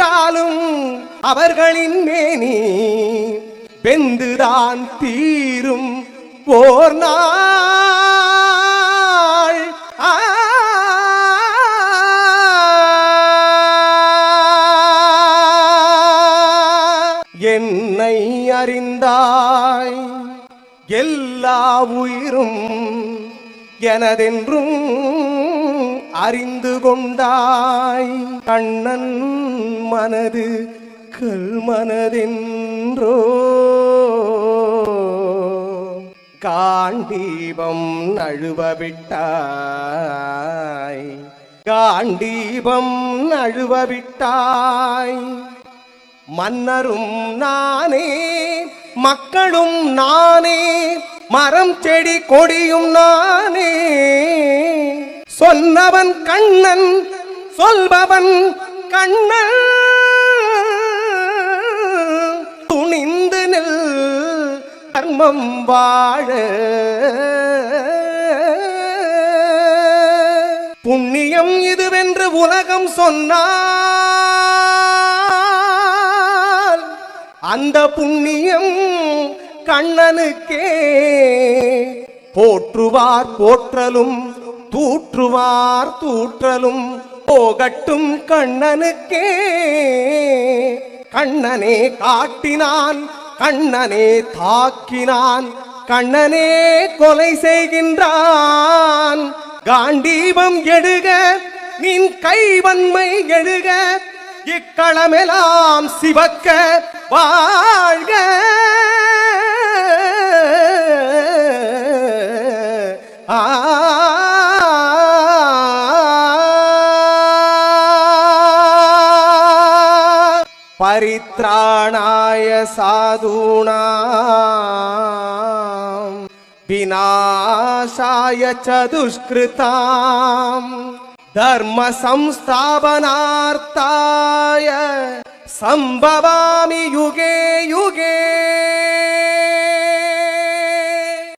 கேட்டாலும் அவர்களின் மேனி வெந்துதான் தீரும் போர் நாள். என்னை அறிந்தாய் எல்லா உயிரும் எனதென்றும் அறிந்து கொண்டாய் கண்ணன் மனது கல் மனதென்றோ. காண்டீபம் நழுவ விட்டாய். காண்டீபம் நழுவ விட்டாய். மன்னரும் நானே மக்களும் நானே மரம் செடி கொடியும் நானே. சொன்னவன் கண்ணன் சொல்பவன் கண்ணன். துணிந்து நில் கர்மம் வாழ. புண்ணியம் இதுவென்று உலகம் சொன்னால் அந்த புண்ணியம் கண்ணனுக்கே போற்றுவார் போற்றலும் தூற்றுவார் தூற்றலும் போகட்டும் கண்ணனுக்கே. கண்ணனே காட்டினான் கண்ணனே தாக்கினான் கண்ணனே கொலை செய்கின்றான். காண்டீபம் எடுக நின் கைவன்மை எழுக இக்களமெல்லாம் சிவக்க வாழ்க. பரித்ராணாய சாதுனா விநாசாய சதுஷ்கிருதாம். தர்ம சம்ஸ்தாபனார்த்தாய சம்பவாமி யுகே யுகே.